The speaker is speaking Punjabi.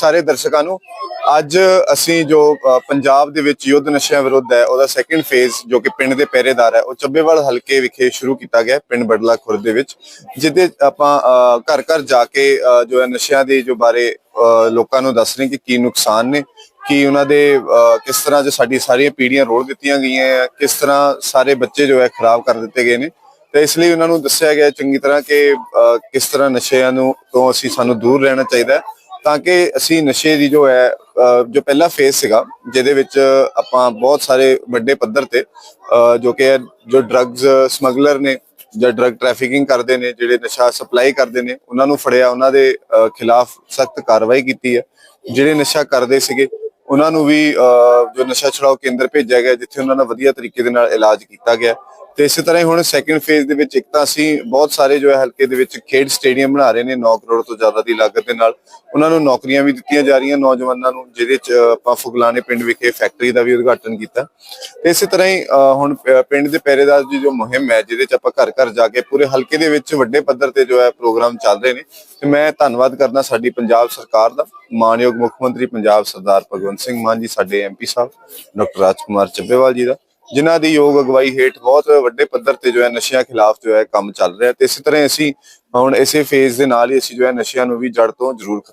ਸਾਰੇ ਦਰਸ਼ਕਾਂ ਨੂੰ। ਅੱਜ ਅਸੀਂ ਜੋ ਪੰਜਾਬ ਦੇ ਵਿੱਚ ਯੁੱਧ ਨਸ਼ਿਆਂ ਵਿਰੁੱਧ ਹੈ, ਉਹਦਾ ਸੈਕੰਡ ਫੇਜ਼ ਜੋ ਕਿ ਪਿੰਡ ਦੇ ਪਹਿਰੇਦਾਰ ਹੈ, ਉਹ ਚੱਬੇਵਾਲ ਹਲਕੇ ਵਿਖੇ ਸ਼ੁਰੂ ਕੀਤਾ ਗਿਆ ਪਿੰਡ ਬੜਲਾ ਖੁਰਦ ਦੇ ਵਿੱਚ ਜਿੱਦੇ ਆਪਾਂ ਘਰ ਘਰ ਜਾ ਕੇ ਜੋ ਹੈ ਨਸ਼ਿਆਂ ਦੇ ਜੋ ਬਾਰੇ ਲੋਕਾਂ ਨੂੰ ਦੱਸ ਰਹੇ ਕਿ ਕੀ ਨੁਕਸਾਨ ਨੇ, ਕਿ ਉਹਨਾਂ ਦੇ ਕਿਸ ਤਰ੍ਹਾਂ ਜੋ ਸਾਡੀ ਸਾਰੀਆਂ ਪੀੜ੍ਹੀਆਂ ਰੋੜ ਦਿੱਤੀਆਂ ਗਈਆਂ ਹੈ, ਕਿਸ ਤਰ੍ਹਾਂ ਸਾਰੇ ਬੱਚੇ ਜੋ ਹੈ ਖਰਾਬ ਕਰ ਦਿੱਤੇ ਗਏ ਨੇ। ਤੇ ਇਸ ਲਈ ਉਹਨਾਂ ਨੂੰ ਦੱਸਿਆ ਗਿਆ ਚੰਗੀ ਤਰ੍ਹਾਂ ਕਿ ਕਿਸ ਤਰ੍ਹਾਂ ਨਸ਼ਿਆਂ ਨੂੰ ਤੋਂ ਅਸੀਂ ਸਾਨੂੰ ਦੂਰ ਰਹਿਣਾ ਚਾਹੀਦਾ ਹੈ। ਤਾਂ ਕਿ ਅਸੀਂ ਨਸ਼ੇ ਦੀ ਜੋ ਹੈ ਜੋ ਪਹਿਲਾ ਫੇਸ ਸੀਗਾ ਜਿਹਦੇ ਵਿੱਚ ਆਪਾਂ ਬਹੁਤ ਸਾਰੇ ਵੱਡੇ ਪੱਧਰ ਤੇ ਜੋ ਕਿ ਜੋ ਡਰੱਗਸ ਸਮਗਲਰ ਨੇ ਜਾਂ ਡਰੱਗ ਟ੍ਰੈਫਿਕਿੰਗ ਕਰਦੇ ਨੇ ਜਿਹੜੇ ਨਸ਼ਾ ਸਪਲਾਈ ਕਰਦੇ ਨੇ ਉਹਨਾਂ ਨੂੰ ਫੜਿਆ ਉਹਨਾਂ ਦੇ ਅ, ਖਿਲਾਫ ਸਖਤ ਕਾਰਵਾਈ ਕੀਤੀ ਹੈ। ਜਿਹੜੇ ਨਸ਼ਾ ਕਰਦੇ ਸੀਗੇ ਉਹਨਾਂ ਨੂੰ ਵੀ ਅ, ਜੋ ਨਸ਼ਾ ਛੁਡਾਓ ਕੇਂਦਰ ਭੇਜਿਆ ਗਿਆ ਜਿੱਥੇ ਉਹਨਾਂ ਦਾ ਵਧੀਆ ਤਰੀਕੇ ਦੇ ਨਾਲ ਇਲਾਜ ਕੀਤਾ ਗਿਆ ਤੇ ਇਸੇ ਤਰ੍ਹਾਂ ਹੀ ਹੁਣ ਸੈਕੰਡ ਫੇਜ਼ ਦੇ ਵਿੱਚ ਇੱਕ ਤਾਂ ਅਸੀਂ ਬਹੁਤ ਸਾਰੇ ਜੋ ਹੈ ਹਲਕੇ ਦੇ ਵਿੱਚ ਖੇਡ ਸਟੇਡੀਅਮ ਬਣਾ ਰਹੇ ਨੇ 9 ਕਰੋੜ ਤੋਂ ਜ਼ਿਆਦਾ ਦੀ ਲਾਗਤ ਦੇ ਨਾਲ। ਉਹਨਾਂ ਨੂੰ ਨੌਕਰੀਆਂ ਵੀ ਦਿੱਤੀਆਂ ਜਾ ਰਹੀਆਂ ਨੌਜਵਾਨਾਂ ਨੂੰ, ਜਿਹਦੇ ਚ ਆਪਾਂ ਫੁਗਲਾਣੇ ਪਿੰਡ ਵਿਖੇ ਫੈਕਟਰੀ ਦਾ ਵੀ ਉਦਘਾਟਨ ਕੀਤਾ। ਤੇ ਇਸੇ ਤਰ੍ਹਾਂ ਹੀ ਹੁਣ ਪਿੰਡ ਦੇ ਪਹਿਰੇਦਾਰ ਦੀ ਜੋ ਮੁਹਿੰਮ ਹੈ, ਜਿਹਦੇ ਚ ਆਪਾਂ ਘਰ ਘਰ ਜਾ ਕੇ ਪੂਰੇ ਹਲਕੇ ਦੇ ਵਿੱਚ ਵੱਡੇ ਪੱਧਰ ਤੇ ਜੋ ਹੈ ਪ੍ਰੋਗਰਾਮ ਚੱਲ ਰਹੇ ਨੇ। ਤੇ ਮੈਂ ਧੰਨਵਾਦ ਕਰਦਾ ਸਾਡੀ ਪੰਜਾਬ ਸਰਕਾਰ ਦਾ ਮਾਨਯੋਗ ਮੁੱਖ ਮੰਤਰੀ ਪੰਜਾਬ ਸਰਦਾਰ ਭਗਵੰਤ ਸਿੰਘ ਮਾਨ ਜੀ, ਸਾਡੇ ਐਮਪੀ ਸਾਹਿਬ, ਡਾਕਟਰ ਰਾਜਕੁਮਾਰ ਚੱਬੇਵਾਲ ਜੀ ਦਾ। ਜਿਨ੍ਹਾਂ ਦੀ ਯੋਗ ਅਗਵਾਈ ਹੇਠ ਬਹੁਤ ਵੱਡੇ ਪੱਧਰ ਤੇ ਜੋ ਹੈ ਨਸ਼ਿਆਂ ਖਿਲਾਫ ਜੋ ਹੈ ਕੰਮ ਚੱਲ ਰਿਹਾ ਤੇ ਇਸੇ ਤਰ੍ਹਾਂ ਅਸੀਂ ਹੁਣ ਇਸੇ ਫੇਜ਼ ਦੇ ਨਾਲ ਹੀ ਅਸੀਂ ਜੋ ਹੈ ਨਸ਼ਿਆਂ ਨੂੰ ਵੀ ਜੜ ਤੋਂ ਜ਼ਰੂਰ